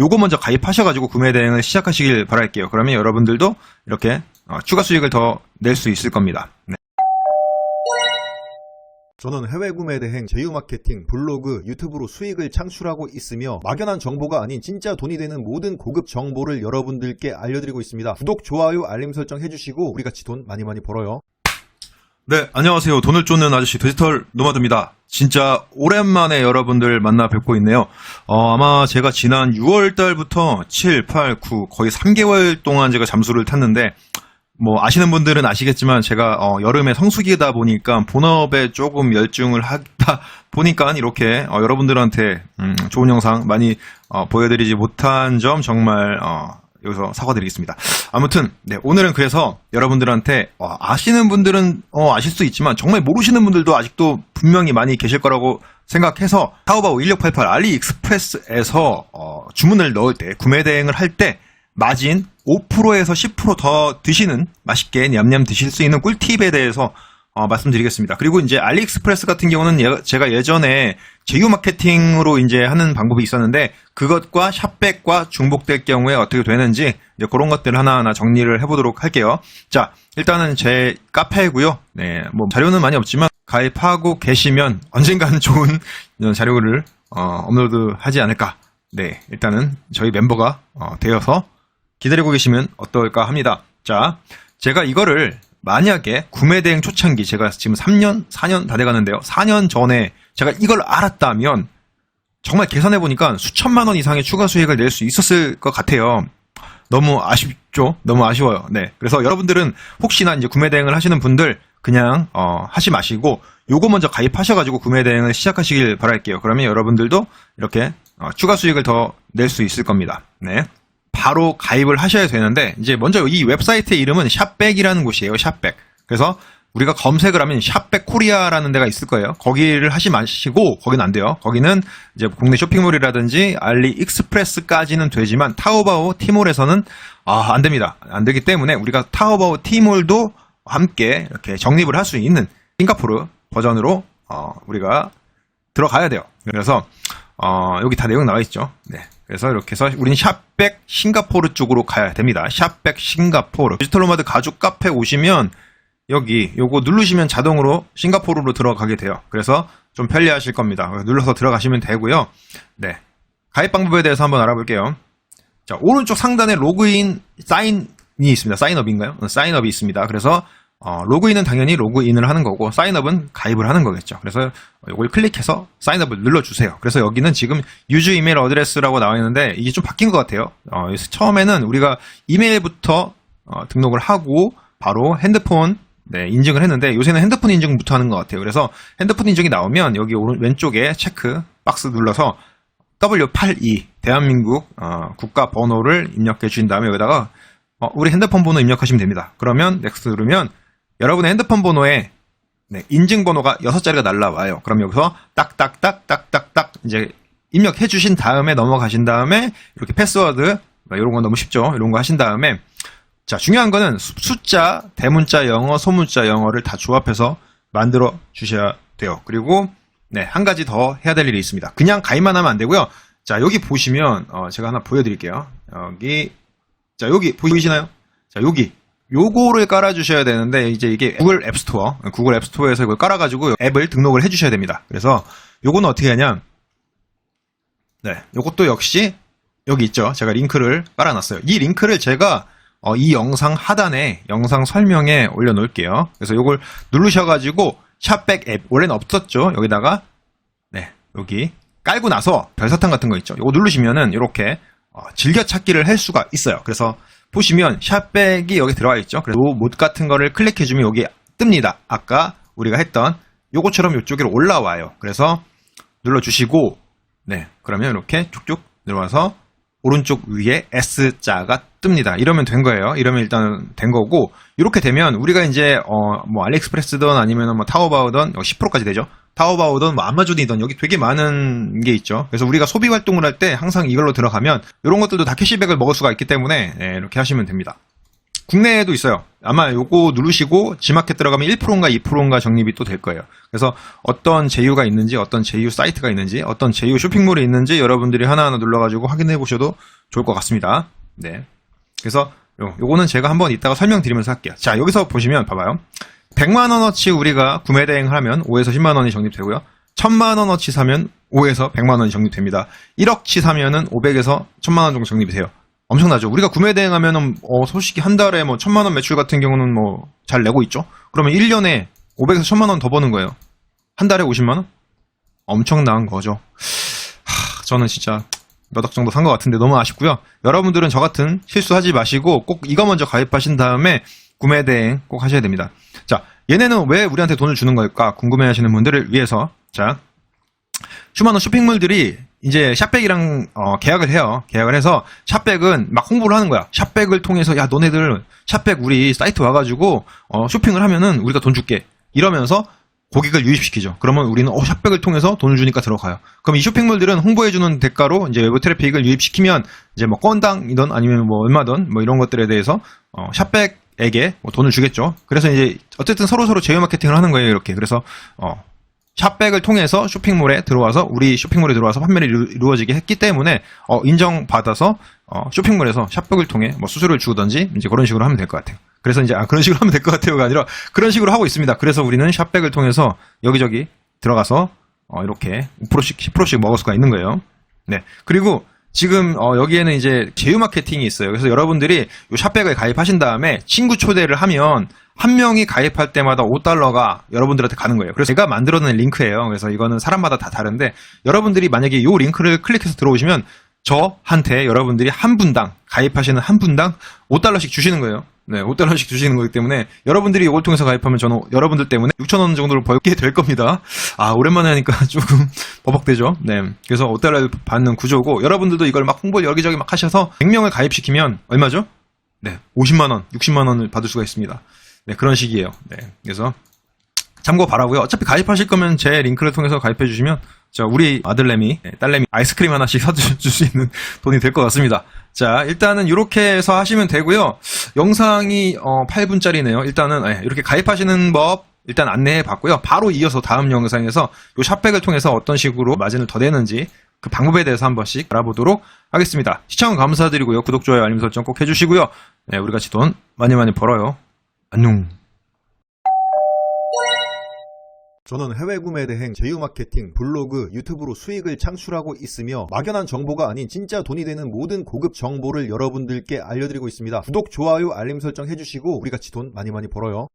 요거 먼저 가입하셔가지고 구매 대행을 시작하시길 바랄게요. 그러면 여러분들도 이렇게 어, 추가 수익을 더 낼 수 있을 겁니다. 네. 저는 해외 구매 대행, 제휴 마케팅, 블로그, 유튜브로 수익을 창출하고 있으며 막연한 정보가 아닌 진짜 돈이 되는 모든 고급 정보를 여러분들께 알려드리고 있습니다. 구독, 좋아요, 알림 설정 해주시고 우리 같이 돈 많이 많이 벌어요. 네, 안녕하세요. 돈을 쫓는 아저씨 디지털 노마드입니다. 진짜 오랜만에 여러분들 만나 뵙고 있네요. 어, 아마 제가 지난 6월 달부터 7, 8, 9 거의 3개월 동안 제가 잠수를 탔는데 뭐 아시는 분들은 아시겠지만 제가 어, 여름에 성수기다 보니까 본업에 조금 열중을 하다 보니까 이렇게 어, 여러분들한테 음, 좋은 영상 많이 어, 보여드리지 못한 점 정말 어, 여기서 사과드리겠습니다. 아무튼 네, 오늘은 그래서 여러분들한테 어, 아시는 분들은 어, 아실 수 있지만 정말 모르시는 분들도 아직도 분명히 많이 계실 거라고 생각해서 타오바오 1688 알리익스프레스에서 어, 주문을 넣을 때 구매 대행을 할 때 마진 5%에서 10%더 드시는 맛있게 냠냠 드실 수 있는 꿀팁에 대해서 어, 말씀드리겠습니다. 그리고 이제 알리익스프레스 같은 경우는 예- 제가 예전에 제휴 마케팅으로 이제 하는 방법이 있었는데 그것과 샵백과 중복될 경우에 어떻게 되는지 이제 그런 것들 하나하나 정리를 해보도록 할게요. 자, 일단은 제 카페고요. 네, 뭐 자료는 많이 없지만 가입하고 계시면 언젠가는 좋은 자료를 어, 업로드하지 않을까. 네, 일단은 저희 멤버가 어, 되어서 기다리고 계시면 어떨까 합니다. 자, 제가 이거를 만약에 구매 대행 초창기 제가 지금 3년, 4년 다 돼가는데요. 4년 전에 제가 이걸 알았다면 정말 계산해 보니까 수천만 원 이상의 추가 수익을 낼 수 있었을 것 같아요. 너무 아쉽죠? 너무 아쉬워요. 네. 그래서 여러분들은 혹시나 이제 구매 대행을 하시는 분들 그냥 어, 하지 마시고 요거 먼저 가입하셔가지고 구매 대행을 시작하시길 바랄게요. 그러면 여러분들도 이렇게 어, 추가 수익을 더 낼 수 있을 겁니다. 네. 바로 가입을 하셔야 되는데 이제 먼저 이 웹사이트의 이름은 샵백이라는 곳이에요. 샵백. 그래서 우리가 검색을 하면 샵백 코리아라는 데가 있을 거예요. 거기를 하지 마시고 거기는 안 돼요. 거기는 이제 국내 쇼핑몰이라든지 알리익스프레스까지는 되지만 타오바오 티몰에서는 아, 안 됩니다. 안 되기 때문에 우리가 타오바오 티몰도 함께 이렇게 적립을 할 수 있는 싱가포르 버전으로 어, 우리가 들어가야 돼요. 그래서 어, 여기 다 내용 나와 있죠. 네. 그래서 이렇게 해서 우리는 샵백 싱가포르 쪽으로 가야 됩니다. 샵백 싱가포르. 디지털 노마드 가죽 카페 오시면 여기 요거 누르시면 자동으로 싱가포르로 들어가게 돼요. 그래서 좀 편리하실 겁니다. 눌러서 들어가시면 되고요. 네. 가입 방법에 대해서 한번 알아볼게요. 자, 오른쪽 상단에 로그인 사인이 있습니다. 사인업인가요? 어, 사인업이 있습니다. 그래서 어, 로그인은 당연히 로그인을 하는 거고 사인업은 가입을 하는 거겠죠. 그래서 이걸 클릭해서 사인업을 눌러주세요. 그래서 여기는 지금 유즈 이메일 어드레스라고 나와 있는데 이게 좀 바뀐 것 같아요. 어, 처음에는 우리가 이메일부터 어, 등록을 하고 바로 핸드폰 네, 인증을 했는데 요새는 핸드폰 인증부터 하는 것 같아요. 그래서 핸드폰 인증이 나오면 여기 오른 왼쪽에 체크 박스 눌러서 W82 대한민국 어, 국가 번호를 입력해 주신 다음에 여기다가 어, 우리 핸드폰 번호 입력하시면 됩니다. 그러면 넥스트 누르면 여러분의 핸드폰 번호에 네, 인증 번호가 6자리가 날라와요. 그럼 여기서 딱딱딱딱딱딱 이제 입력해 주신 다음에 넘어가신 다음에 이렇게 패스워드 이런 건 너무 쉽죠. 이런 거 하신 다음에 자, 중요한 거는 수- 숫자, 대문자 영어, 소문자 영어를 다 조합해서 만들어 주셔야 돼요. 그리고 네, 한 가지 더 해야 될 일이 있습니다. 그냥 가입만 하면 안 되고요. 자, 여기 보시면 어, 제가 하나 보여 드릴게요. 여기 자, 여기 보이시나요? 자, 여기 요거를 깔아 주셔야 되는데 이제 이게 구글 앱스토어, 구글 앱스토어에서 이걸 깔아 가지고 앱을 등록을 해 주셔야 됩니다. 그래서 요거는 어떻게 하냐? 네, 요것도 역시 여기 있죠. 제가 링크를 깔아 놨어요. 이 링크를 제가 어, 이 영상 하단에 영상 설명에 올려놓을게요. 그래서 요걸 누르셔가지고 샵백 앱 원래는 없었죠. 여기다가 네 여기 깔고 나서 별사탕 같은 거 있죠. 요거 누르시면은 이렇게 어, 즐겨찾기를 할 수가 있어요. 그래서 보시면 샵백이 여기 들어가 있죠. 그래서 못 같은 거를 클릭해주면 여기 뜹니다. 아까 우리가 했던 요거처럼 이쪽으로 올라와요. 그래서 눌러주시고 네 그러면 이렇게 쭉쭉 내려와서 오른쪽 위에 S자가 뜹니다. 이러면 된 거예요. 이러면 일단 된 거고 이렇게 되면 우리가 이제 어 뭐 알리익스프레스든 아니면 뭐 타오바오든 10%까지 되죠. 타오바오든 뭐 아마존이든 여기 되게 많은 게 있죠. 그래서 우리가 소비 활동을 할 때 항상 이걸로 들어가면 이런 것들도 다 캐시백을 먹을 수가 있기 때문에 네, 이렇게 하시면 됩니다. 국내에도 있어요. 아마 요거 누르시고 G마켓 들어가면 1%인가 2%인가 적립이 또 될 거예요. 그래서 어떤 제휴가 있는지, 어떤 제휴 사이트가 있는지, 어떤 제휴 쇼핑몰이 있는지 여러분들이 하나하나 눌러가지고 확인해 보셔도 좋을 것 같습니다. 네. 그래서 요, 요거는 제가 한번 이따가 설명드리면서 할게요. 자, 여기서 보시면 봐봐요. 100만 원어치 우리가 구매 대행을 하면 5에서 10만 원이 적립되고요. 1000만 원어치 사면 5에서 100만 원이 적립됩니다. 1억치 사면은 500에서 1000만 원 정도 적립이 돼요. 엄청나죠. 우리가 구매 대행하면은 어, 솔직히 한 달에 뭐 1000만 원 매출 같은 경우는 뭐 잘 내고 있죠. 그러면 1년에 500에서 1000만 원 더 버는 거예요. 한 달에 50만 원? 엄청난 거죠. 하, 저는 진짜 몇 억 정도 산 것 같은데 너무 아쉽고요. 여러분들은 저 같은 실수하지 마시고 꼭 이거 먼저 가입하신 다음에 구매 대행 꼭 하셔야 됩니다. 자, 얘네는 왜 우리한테 돈을 주는 걸까 궁금해 하시는 분들을 위해서 자, 슈마노 쇼핑몰들이 이제 샵백이랑 어, 계약을 해요. 계약을 해서 샵백은 막 홍보를 하는 거야. 샵백을 통해서 야 너네들 샵백 우리 사이트 와가지고 어, 쇼핑을 하면은 우리가 돈 줄게. 이러면서 고객을 유입시키죠. 그러면 우리는 어, 샵백을 통해서 돈을 주니까 들어가요. 그럼 이 쇼핑몰들은 홍보해주는 대가로 이제 외부 트래픽을 유입시키면 이제 뭐 건당이든 아니면 뭐 얼마든 뭐 이런 것들에 대해서 어, 샵백 에게 뭐 돈을 주겠죠. 그래서 이제 어쨌든 서로 서로 제휴 마케팅을 하는 거예요. 이렇게 그래서 어, 샵백을 통해서 쇼핑몰에 들어와서 우리 쇼핑몰에 들어와서 판매를 이루, 이루어지게 했기 때문에 어, 인정받아서 어, 쇼핑몰에서 샵백을 통해 뭐 수수료를 주든지 이제 그런 식으로 하면 될 것 같아요. 그래서 이제 아, 그런 식으로 하면 될 것 같아요가 아니라 그런 식으로 하고 있습니다. 그래서 우리는 샵백을 통해서 여기저기 들어가서 어, 이렇게 5%씩 10%씩 먹을 수가 있는 거예요. 네. 그리고 지금 어, 여기에는 이제 제휴 마케팅이 있어요. 그래서 여러분들이 이 샵백을 가입하신 다음에 친구 초대를 하면 한 명이 가입할 때마다 5달러가 여러분들한테 가는 거예요. 그래서 제가 만들어낸 링크예요. 그래서 이거는 사람마다 다 다른데 여러분들이 만약에 이 링크를 클릭해서 들어오시면 저한테 여러분들이 한 분당 가입하시는 한 분당 5달러씩 주시는 거예요. 네, 5달러씩 주시는 거기 때문에 여러분들이 이걸 통해서 가입하면 저는 여러분들 때문에 6,000원 정도를 벌게 될 겁니다. 아, 오랜만에 하니까 조금 버벅대죠. 네. 그래서 5달러를 받는 구조고 여러분들도 이걸 막 홍보 여기저기 막 하셔서 100명을 가입시키면 얼마죠? 네, 50만 원, 60만 원을 받을 수가 있습니다. 네, 그런 식이에요. 네. 그래서 참고 바라고요. 어차피 가입하실 거면 제 링크를 통해서 가입해 주시면 자 우리 아들내미, 네, 딸내미 아이스크림 하나씩 사줄 수 있는 돈이 될 것 같습니다. 자 일단은 이렇게 해서 하시면 되고요. 영상이 어, 8분짜리네요. 일단은 네, 이렇게 가입하시는 법 일단 안내해 봤고요. 바로 이어서 다음 영상에서 이 샵백을 통해서 어떤 식으로 마진을 더 내는지 그 방법에 대해서 한 번씩 알아보도록 하겠습니다. 시청 감사드리고요. 구독, 좋아요, 알림 설정 꼭 해주시고요. 네, 우리 같이 돈 많이 많이 벌어요. 안녕. 저는 해외 구매 대행, 제휴 마케팅, 블로그, 유튜브로 수익을 창출하고 있으며 막연한 정보가 아닌 진짜 돈이 되는 모든 고급 정보를 여러분들께 알려드리고 있습니다. 구독, 좋아요, 알림 설정 해주시고 우리 같이 돈 많이 많이 벌어요.